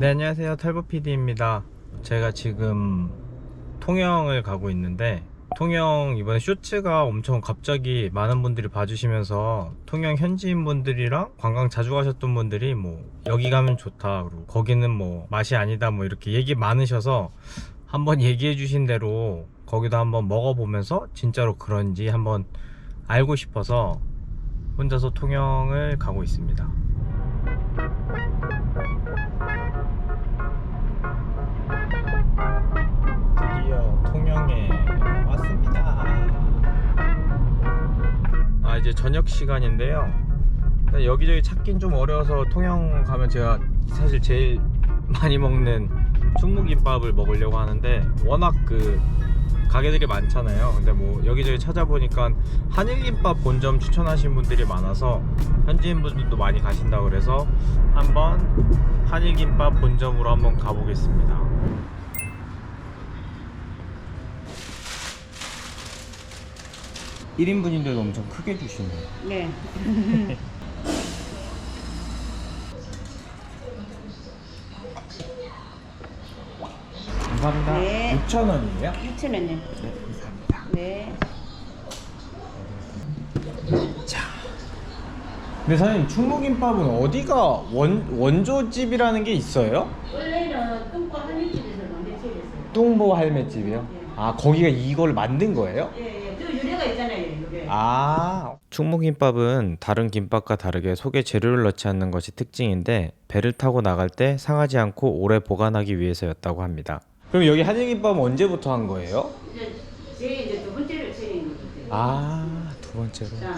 네 안녕하세요. 털보 PD입니다. 제가 지금 통영을 가고 있는데 통영 이번에 쇼츠가 엄청 갑자기 많은 분들이 봐주시면서 통영 현지인 분들이랑 관광 자주 가셨던 분들이 뭐 여기 가면 좋다 그리고 거기는 뭐 맛이 아니다 뭐 이렇게 얘기 많으셔서 한번 얘기해 주신 대로 거기도 한번 먹어보면서 진짜로 그런지 한번 알고 싶어서 혼자서 통영을 가고 있습니다 이제 저녁 시간인데요. 여기저기 찾긴 좀 어려워서 통영 가면 제가 사실 제일 많이 먹는 충무김밥을 먹으려고 하는데 워낙 그 가게들이 많잖아요. 근데 뭐 여기저기 찾아보니까 한일김밥 본점 추천하신 분들이 많아서 현지인 분들도 많이 가신다고 그래서 한번 한일김밥 본점으로 한번 가보겠습니다. 1인분인데도 엄청 크게 주시네요. 네. 감사합니다. 네. 6,000원이에요? 6,000원이요. 네, 감사합니다. 네. 근데 사장님 충무김밥은 어디가 원, 원조집이라는 게 있어요? 원래는 뚱과 한일집에서 만들어졌어요. 뚱보 할매집이요? 아 거기가 이걸 만든 거예요? 예, 예. 저 유래가 있잖아요. 아 충무김밥은 다른 김밥과 다르게 속에 재료를 넣지 않는 것이 특징인데 배를 타고 나갈 때 상하지 않고 오래 보관하기 위해서였다고 합니다. 그럼 여기 한일김밥은 언제부터 한 거예요? 이제 제 이제 두 번째를 차린 거거든요. 아 두 번째로 자,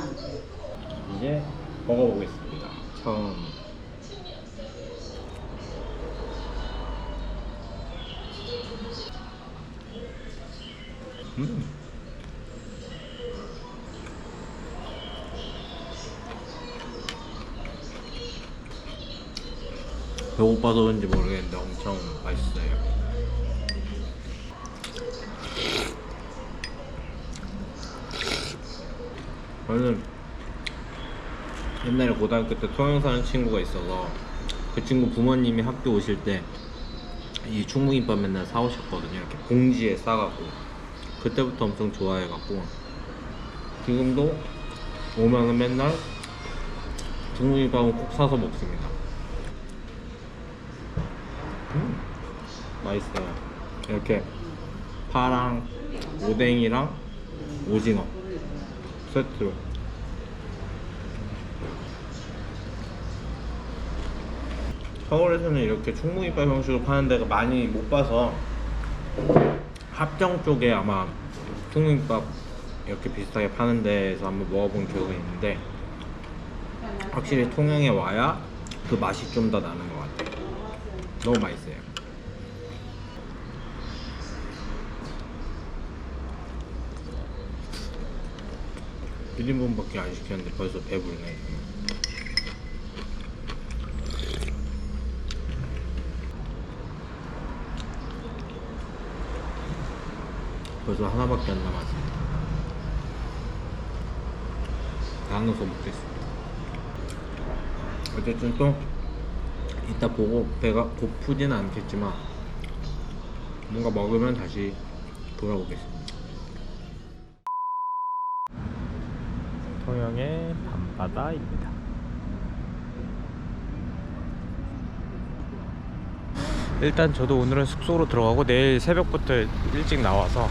이제 먹어보겠습니다. 처음. 음. 배고파서 그런지 모르겠는데 엄청 맛있어요. 저는 옛날에 고등학교 때 통영 사는 친구가 있어서 그 친구 부모님이 학교 오실 때 이 충무김밥 맨날 사오셨거든요. 이렇게 봉지에 싸갖고 그때부터 엄청 좋아해갖고 지금도 오면은 맨날 충무김밥은 꼭 사서 먹습니다. 맛있어요. 이렇게 파랑 오뎅이랑 오징어 세트로. 서울에서는 이렇게 충무김밥 형식으로 파는 데가 많이 못 봐서 합정 쪽에 아마 충무김밥 이렇게 비슷하게 파는 데에서 한번 먹어본 기억이 있는데 확실히 통영에 와야 그 맛이 좀 더 나는 것 같아요. 너무 맛있어요 일인분밖에 안 시켰는데 벌써 배부르네 벌써 하나밖에 안 남았습니다. 나눠서 먹겠습니다. 어쨌든 또 이따 보고 배가 고프지는 않겠지만 뭔가 먹으면 다시 돌아오겠습니다. 통영의 밤바다입니다. 일단 저도 오늘은 숙소로 들어가고 내일 새벽부터 일찍 나와서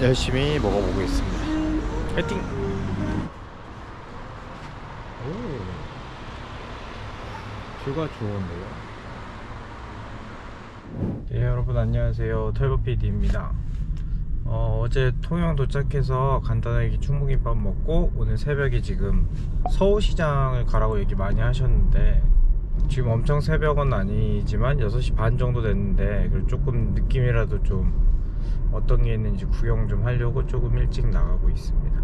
열심히 먹어보겠습니다. 파이팅! 오, 뷰가 좋은데요? 네 여러분 안녕하세요 털보PD입니다 어, 어제 통영 도착해서 간단하게 충무김밥 먹고 오늘 새벽에 지금 서울시장을 가라고 얘기 많이 하셨는데 지금 엄청 새벽은 아니지만 6시 반 정도 됐는데 그래도 조금 느낌이라도 좀 어떤 게 있는지 구경 좀 하려고 조금 일찍 나가고 있습니다.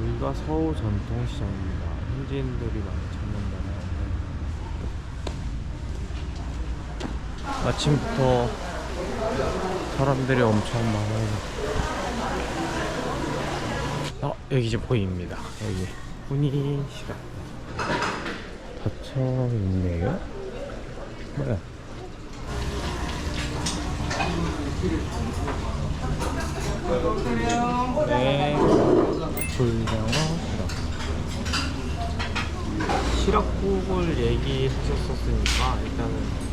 여기가 서울 전통시장입니다. 현지인들이 많이 찾는다는 아침부터 사람들이 엄청 많아요. 어, 여기 이제 보입니다. 여기 훈이 시간 닫혀 있네요. 뭐야? 네. 불량어 시락. 시락국을 얘기하셨었으니까 일단은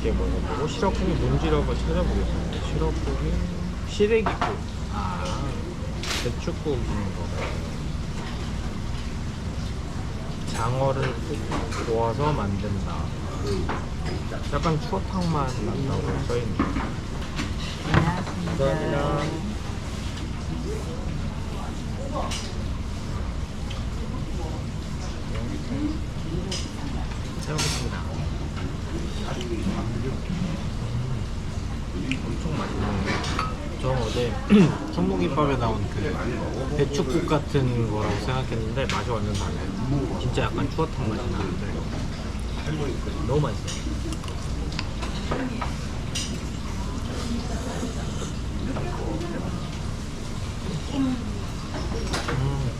맛있게 먹어보고 시락국이 뭔지라고 찾아보겠습니다. 시락국이 시래기국. 아, 배추국인 거. 장어를 푹 구워서 만든다. 약간 추어탕 맛 난다고 써있네요. 감사합니다. 해보겠습니다. 엄청 맛있네요. 저 어제 청국김밥에 나온 그 배추국 같은 거라고 생각했는데 맛이 완전 달라요. 진짜 약간 추어탕 맛이 나는데 너무 맛있어요. 음.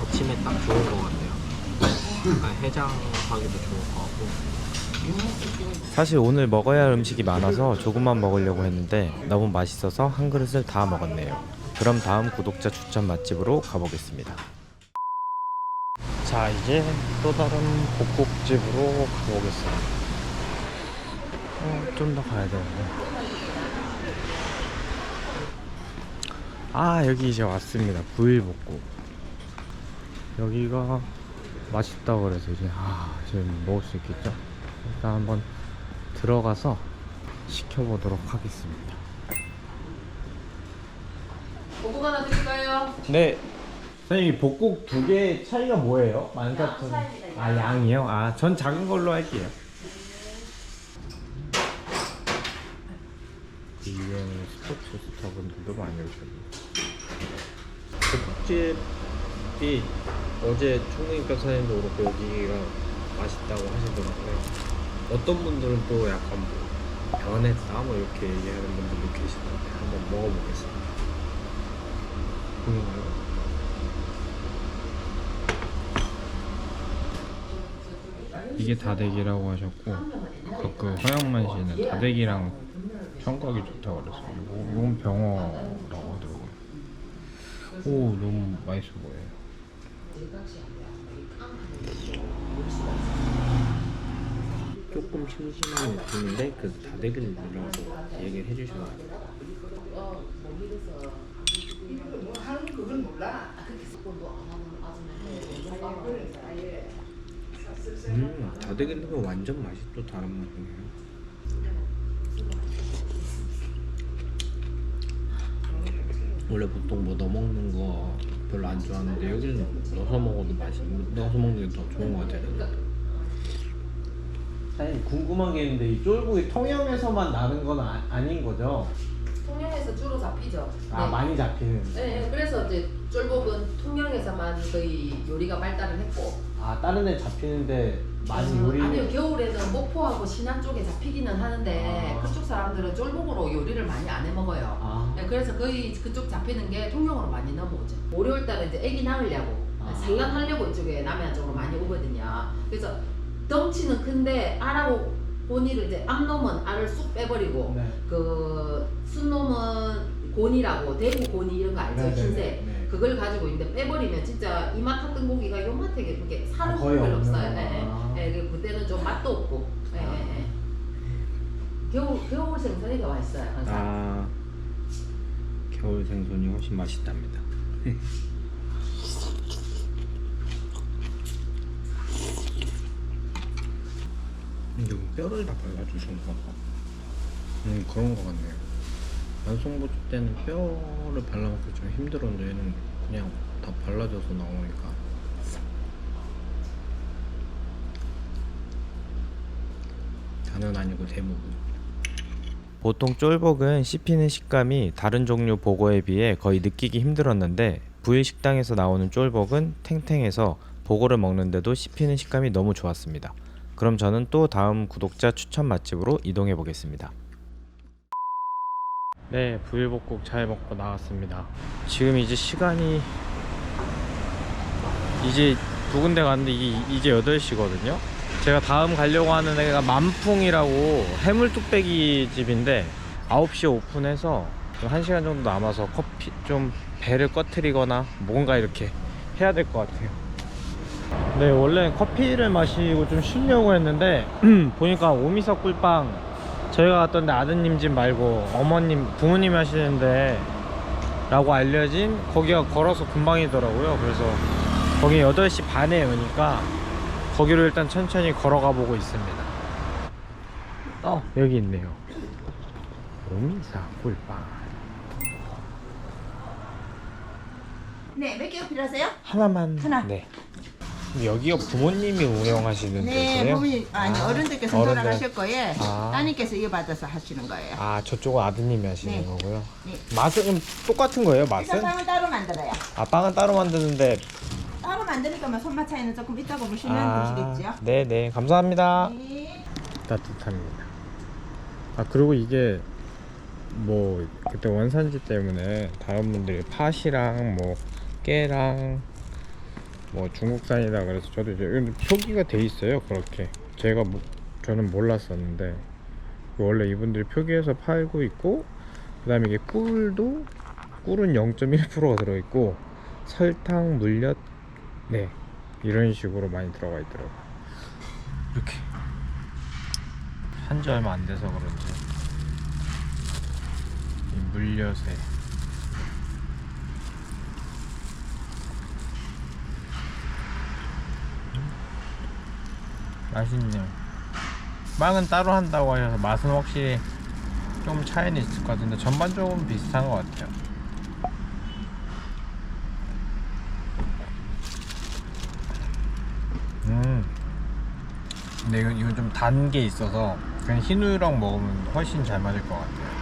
아침에 딱 좋은 것 같아요. 약간 해장하기도 좋을 것 같고. 사실 오늘 먹어야 할 음식이 많아서 조금만 먹으려고 했는데 너무 맛있어서 한 그릇을 다 먹었네요. 그럼 다음 구독자 추천 맛집으로 가보겠습니다. 자 이제 또 다른 복국집으로 가보겠습니다. 어, 좀 더 가야 되는데. 아 여기 이제 왔습니다. 부일복국. 여기가 맛있다고 그래서 이제 아 지금 먹을 수 있겠죠? 일단 한번 들어가서 시켜보도록 하겠습니다. 고구마 하나 드릴까요? 네. 선생님 복국 두 개 차이가 뭐예요? 양 차이입니다, 아 양이요? 아 전 작은 걸로 할게요. 이거는 스포츠 스타분들도 많이 오셨네요. 복국집이 어제 총무님과 사장님도 그렇고 여기가 맛있다고 하시더라고요. 어떤 분들은 또 약간 뭐 변했다 뭐 이렇게 얘기하는 분들도 계시던데 한번 먹어보겠습니다. 보이나요? 이게 다대기라고 하셨고 그 서양만 씨는 다대기랑 청각이 좋다고 그랬어요. 이건 병어라고 하더라고요. 오 너무 맛있어 보여요. 조금 심심한 느낌인데 그 다대기를 넣으라고 얘기를 해주셔가지고 음 넣으면 완전 맛이 또 다른 맛이네요. 원래 보통 뭐 넣어 먹는 거 별로 안 좋아하는데 여기는 넣어서 먹어도 맛이 넣어서 먹는 게 더 좋은 것 같아요. 사장님 궁금한 게 있는데 이 쫄국이 통영에서만 나는 건 아, 아닌 거죠? 통영에서 주로 잡히죠. 아 네. 많이 잡히는. 네, 네, 그래서 이제 쫄복은 통영에서만 거의 요리가 발달을 했고. 아 다른 데 잡히는데 많이 음, 요리. 아니요, 겨울에는 목포하고 신안 쪽에 잡히기는 하는데 아. 그쪽 사람들은 쫄복으로 요리를 많이 안 해 먹어요. 아. 네, 그래서 거의 그쪽 잡히는 게 통영으로 많이 넘어오죠. 월요일 달에 이제 애기 낳으려고 아. 산란하려고 이쪽에 남해안 쪽으로 많이 오거든요. 그래서 덩치는 큰데 알하고 고니를 이제 암놈은 알을 쑥 빼버리고 네. 그 순놈은 곤이라고 대구 곤이 이런 거 알죠? 네, 네, 흰색 네, 네. 그걸 가지고 있는데 빼버리면 진짜 이맛 탔던 고기가 그렇게 살은 아, 거의 별로 없는 없어요. 거. 예, 아. 예. 예, 그때는 좀 맛도 없고. 예, 예. 겨울 겨울 생선이 더 맛있어요 항상. 아 겨울 생선이 훨씬 맛있답니다. 근데 왜 뼈를 다 발라주시는 건가? 음 그런 거 같네요. 완성보조 때는 뼈를 발라먹기 좀 힘들었는데 얘는 그냥 다 발라져서 나오니까 단은 아니고 대부분 보통 쫄복은 씹히는 식감이 다른 종류 보고에 비해 거의 느끼기 힘들었는데 부일 식당에서 나오는 쫄복은 탱탱해서 보고를 먹는데도 씹히는 식감이 너무 좋았습니다. 그럼 저는 또 다음 구독자 추천 맛집으로 이동해 보겠습니다. 네, 부일복국 잘 먹고 나왔습니다. 지금 이제 시간이 이제 두 군데 갔는데 이게 이제 8시거든요. 제가 다음 가려고 하는 데가 만풍이라고 해물 뚝배기 집인데 9시에 오픈해서 좀 1시간 정도 남아서 커피 좀 배를 꺼트리거나 뭔가 이렇게 해야 될 것 같아요. 네, 원래 커피를 마시고 좀 쉬려고 했는데 보니까 오미석 꿀빵 저희가 갔던 데 아드님 집 말고 어머님, 부모님이 하시는데 라고 알려진 거기가 걸어서 금방이더라고요. 그래서 거기 8시 반에 여니까 거기로 일단 천천히 걸어가 보고 있습니다. 어, 여기 있네요. 오미사 꿀빵. 네, 몇 개가 필요하세요? 하나만. 하나. 네. 여기가 부모님이 운영하시는 네, 데세요? 부모님 아니 아, 어른들께서 어른들. 돌아가실 거예요. 아. 따님께서 이어받아서 하시는 거예요. 아, 저쪽은 아드님이 하시는 네. 거고요. 네. 맛은 좀 똑같은 거예요, 일단 맛은? 빵은 따로 만들어요. 아, 빵은 따로 만드는데. 따로 만드니까 뭐 손맛 차이는 조금 있다고 보시면 되시겠죠. 네, 네. 감사합니다. 네. 따뜻합니다. 아 그리고 이게 뭐 그때 원산지 때문에 다른 분들이 팥이랑 뭐 깨랑 뭐 중국산이다 그래서 저도 이제 표기가 돼 있어요 그렇게. 제가 뭐, 저는 몰랐었는데. 원래 이분들이 표기해서 팔고 있고 그 다음에 이게 꿀도 꿀은 0.1%가 들어있고 설탕 물엿 네. 이런 식으로 많이 들어가 있더라고요. 이렇게. 한 지 얼마 안 돼서 그런지. 이 물엿에 맛있네요 빵은 따로 한다고 하셔서 맛은 확실히 좀 차이는 있을 것 같은데 전반적으로 비슷한 것 같아요. 음. 근데 이건, 이건 좀 단 게 있어서 그냥 흰 우유랑 먹으면 훨씬 잘 맞을 것 같아요.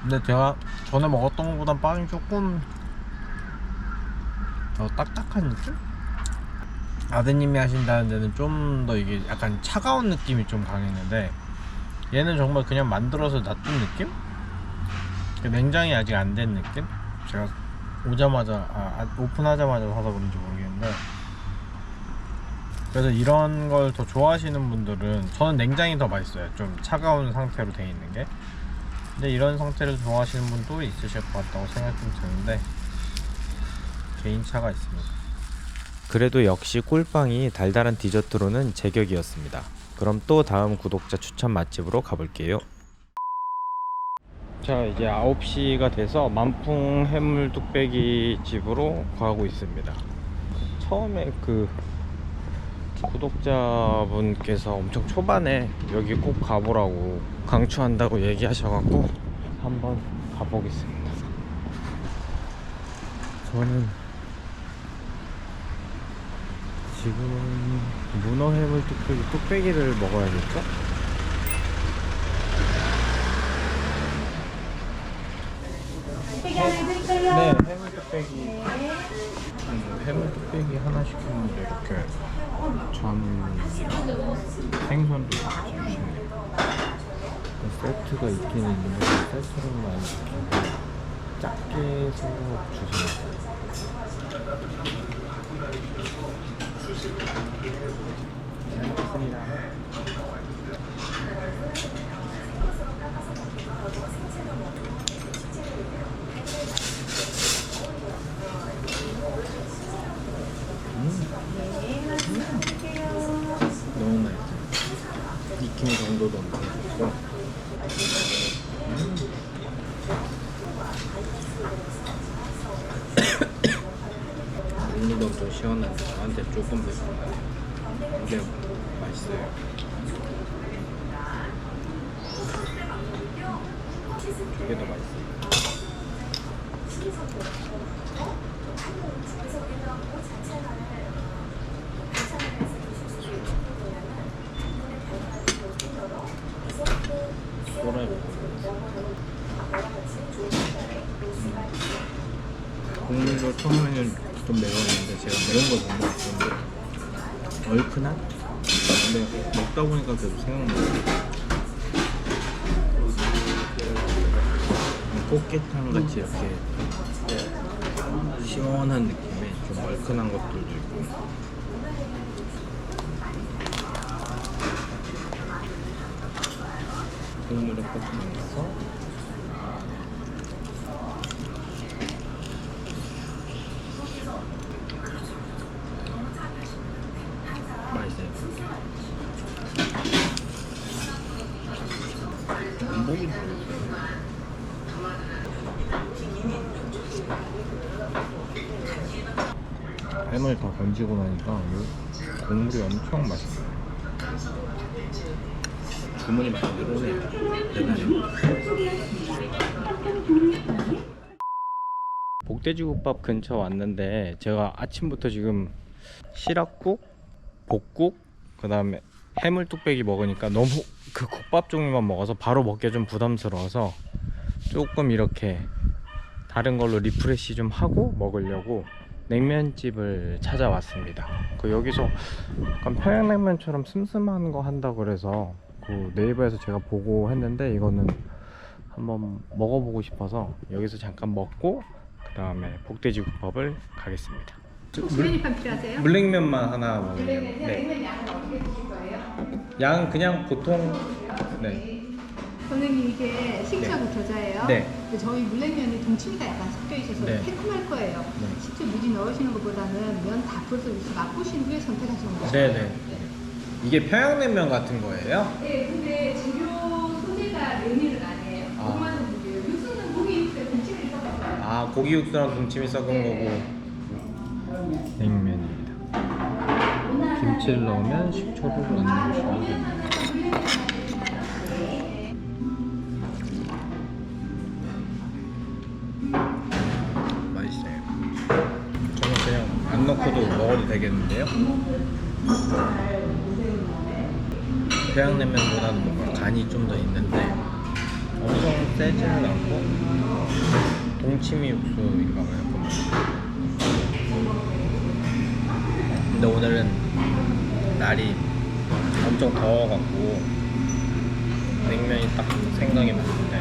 근데 제가 전에 먹었던 것보단 빵이 조금 더 딱딱한 느낌? 아드님이 하신다는 데는 좀 더 이게 약간 차가운 느낌이 좀 강했는데 얘는 정말 그냥 만들어서 놔둔 느낌? 그 냉장이 아직 안 된 느낌? 제가 오자마자 아, 아, 오픈하자마자 사서 그런지 모르겠는데 그래서 이런 걸 더 좋아하시는 분들은 저는 냉장이 더 맛있어요 좀 차가운 상태로 돼 있는 게 근데 이런 상태를 좋아하시는 분도 있으실 것 같다고 생각이 좀 드는데 개인차가 있습니다. 그래도 역시 꿀빵이 달달한 디저트로는 제격이었습니다. 그럼 또 다음 구독자 추천 맛집으로 가볼게요. 자 이제 9시가 돼서 만풍 해물 뚝배기 집으로 가고 있습니다. 처음에 그 구독자분께서 엄청 초반에 여기 꼭 가보라고 강추한다고 얘기하셔갖고 한번 가보겠습니다. 저는 지금은 문어 해물 뚝배기 뚝배기를 먹어야겠죠? 뚝배기 하나 드릴까요? 네, 해물 뚝배기. 음, 해물 뚝배기 하나 시켰는데 이렇게 전이랑 생선도 같이 주시네요. 세트가 있긴 있는데 그 세트로만 이렇게 작게 해서 주시네요. 잘 먹겠습니다. 너무 맛있어. 익힘 정도도 엄청 좋고. 국물도 엄청 시원한데 조금 더 근데 맛있어요. 저게 더 맛있어요. 소라에 국물도 처음에는 좀 매웠는데 제가 매운 걸 못 먹었는데 얼큰한? 근데 먹다 보니까 계속 생각나요 꽃게탕 같이 이렇게 시원한 느낌의 좀 얼큰한 것들도 있고. 국물에 볶으면서 맛있어요. 목이 햄을 다 건지고 나니까 요 국물이 엄청 맛있어요. 주문이 많이. 복돼지국밥 근처 왔는데 제가 아침부터 지금 시락국, 복국, 그 다음에 해물 뚝배기 먹으니까 너무 그 국밥 종류만 먹어서 바로 먹기가 좀 부담스러워서 조금 이렇게 다른 걸로 리프레시 좀 하고 먹으려고 냉면집을 찾아왔습니다. 그 여기서 약간 평양냉면처럼 슴슴한 거 한다 그래서 그 네이버에서 제가 보고 했는데 이거는 한번 먹어보고 싶어서 여기서 잠깐 먹고 그 다음에 복돼지국밥을 가겠습니다. 메뉴판 필요하세요? 물냉면만 하나 먹으려고. 네. 냉면 양은 어떻게 드실 거예요? 양은 그냥 보통 네. 선생님 이게 식초하고 겨자예요. 네. 근데 저희 물냉면이 동치미가 약간 섞여 있어서 네. 새콤할 거예요. 네. 식초 무지 넣으시는 것보다는 면 다 풀어서 맛보신 후에 선택하시는 거죠. 네네. 이게 평양냉면 같은 거예요? 네, 근데 재료 소재가 면이는 아니에요. 아. 고구마는 무게요. 육수는 고기 육수에 동치미를 섞어요. 아 고기 육수랑 동치미 섞은 거고 냉면입니다. 김치를 넣으면 식초를 넣는 맛있어요. 저는 그냥 안 넣고도 먹어도 되겠는데요? 평양냉면보다는 뭔가 간이 좀 더 있는데 엄청 세지는 않고 동치미 육수인가 봐요. 그 맛이. 근데 오늘은 날이 엄청 더워갖고 냉면이 딱 생각이 나는데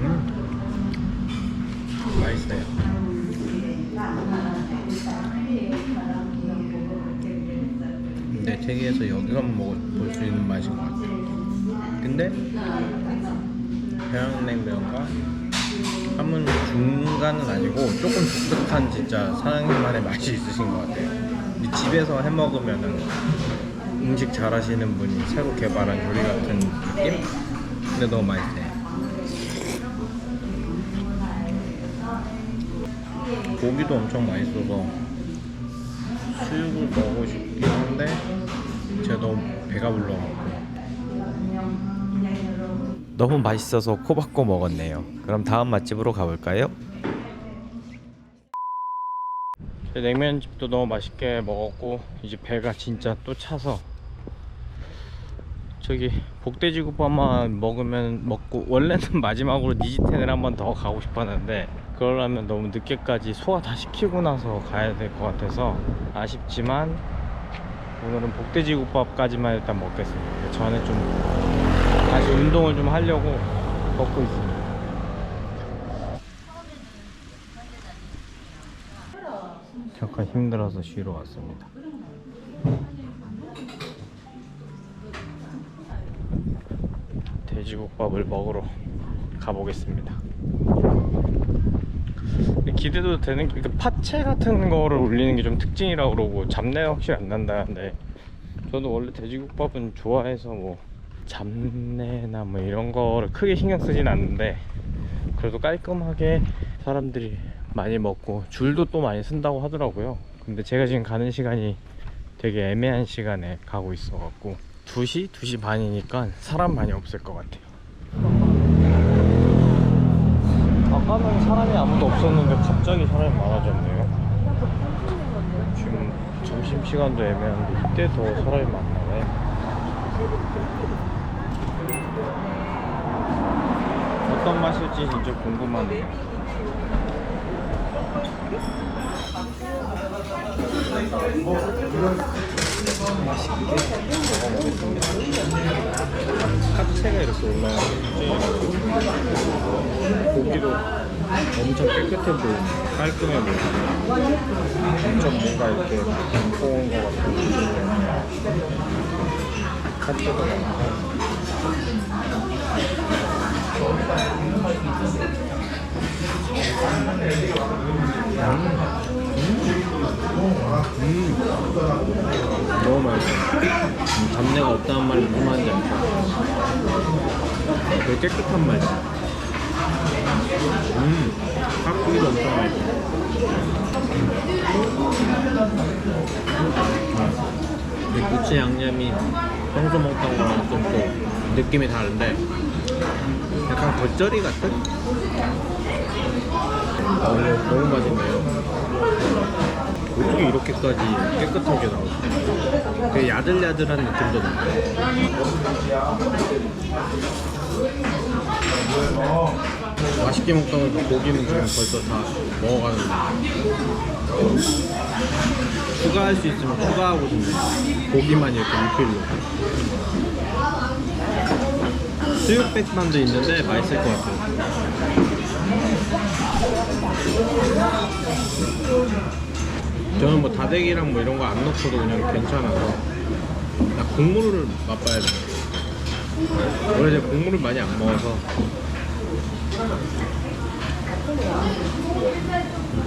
음 맛있어요. 근데 세계에서 여기서만 먹을 수 있는 맛인 것 같아요. 근데 평양냉면과 함은 중간은 아니고 조금 독특한 진짜 사장님만의 맛이 있으신 것 같아요. 이 집에서 해 먹으면은 음식 잘하시는 분이 새로 개발한 요리 같은 느낌? 근데 너무 맛있어요. 고기도 엄청 맛있어서 수육을 먹고 싶긴 한데 제가 너무 배가 불러갖고 너무 맛있어서 코 박고 먹었네요 그럼 다음 맛집으로 가볼까요? 냉면집도 너무 맛있게 먹었고 이제 배가 진짜 또 차서 저기 복돼지국밥만 먹으면 먹고 원래는 마지막으로 니지텐을 한번 더 가고 싶었는데 그러려면 너무 늦게까지 소화 다 시키고 나서 가야 될 것 같아서 아쉽지만 오늘은 복돼지국밥까지만 일단 먹겠습니다 저는 좀 다시 운동을 좀 하려고 먹고 있습니다 잠깐 힘들어서 쉬러 왔습니다 돼지국밥을 먹으러 가보겠습니다. 기대도 되는 게, 그 파채 같은 거를 올리는 게 좀 특징이라고 그러고 잡내가 확실히 안 난다는데 저도 원래 돼지국밥은 좋아해서 뭐 잡내나 뭐 이런 거를 크게 신경 쓰진 않는데 그래도 깔끔하게 사람들이 많이 먹고 줄도 또 많이 쓴다고 하더라고요. 근데 제가 지금 가는 시간이 되게 애매한 시간에 가고 있어 갖고 2시? 2시 반이니까 사람 많이 없을 것 같아요. 아까는 사람이 아무도 없었는데 갑자기 사람이 많아졌네요. 지금 점심시간도 애매한데 이때 더 사람이 많나봐요. 어떤 맛일지 진짜 궁금하네요. 뭐, 이런 카트체가 이렇게 올라오는 고기도 엄청 깨끗해 보이네 깔끔해 보이네 엄청 뭔가 이렇게 무거운 것 같은 카트가 많고 너무 맛있어. 음, 잡내가 없다는 말이 무슨 말인지 알죠? 되게 깨끗한 맛이야. 음 깍두기도 엄청 맛있어 이 부치 양념이 평소 먹던 거랑 좀 또 느낌이 다른데 약간 겉절이 같은? 너무, 너무 맛있네요. 어떻게 이렇게까지 깨끗하게 나오지? 야들야들한 느낌도 나고. 맛있게 보니까 고기는 지금 벌써 다 먹어가는데. 추가할 수 있으면 추가하고 싶네 고기만 이렇게 리필로 수육백반도 있는데 맛있을 것 같아요 저는 뭐 다대기랑 뭐 이런 거 안 넣고도 그냥 괜찮아서 나 국물을 맛봐야 돼. 원래 제가 국물을 많이 안 먹어서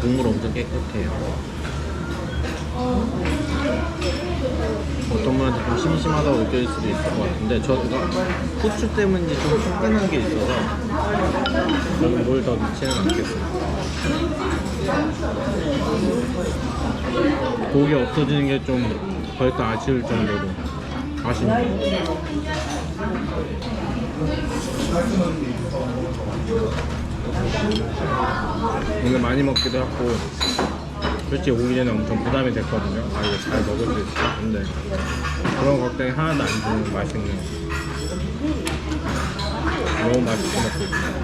국물 엄청 깨끗해요. 어떤 분한테 좀 심심하다고 느껴질 수도 있을 것 같은데 저가 후추 때문인지 좀 화끈한 게 있어서 저는 뭘 더 넣지는 않겠습니다. 고기 없어지는 게 좀 벌써 아쉬울 정도로 아쉽네요. 오늘 많이 먹기도 했고 솔직히 오기 전에 엄청 부담이 됐거든요. 아 이거 잘 먹을 수 있을까? 근데 그런 걱정이 하나도 안 드는 맛있네요. 너무 맛있게 먹고 있어요.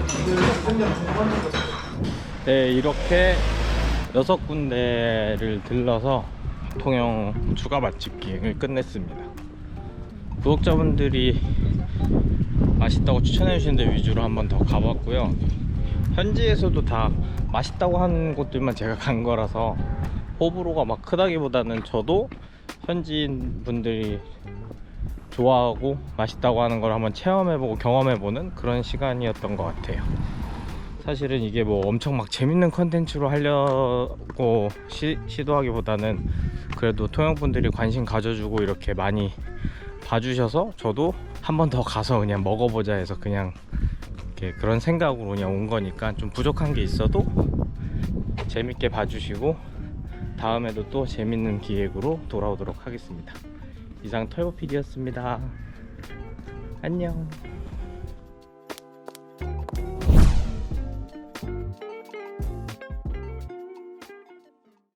네 이렇게 여섯 군데를 들러서 통영 추가 맛집 기행을 끝냈습니다. 구독자분들이 맛있다고 추천해 주시는데 위주로 한번 더 가봤고요. 현지에서도 다 맛있다고 하는 곳들만 제가 간 거라서 호불호가 막 크다기보다는 저도 현지인 분들이 좋아하고 맛있다고 하는 걸 한번 체험해보고 경험해보는 그런 시간이었던 것 같아요. 사실은 이게 뭐 엄청 막 재밌는 컨텐츠로 하려고 시, 시도하기보다는 그래도 통영분들이 관심 가져주고 이렇게 많이 봐주셔서 저도 한 번 더 가서 그냥 먹어보자 해서 그냥 이렇게 그런 생각으로 그냥 온 거니까 좀 부족한 게 있어도 재밌게 봐주시고 다음에도 또 재밌는 기획으로 돌아오도록 하겠습니다. 이상 털보PD였습니다. 안녕.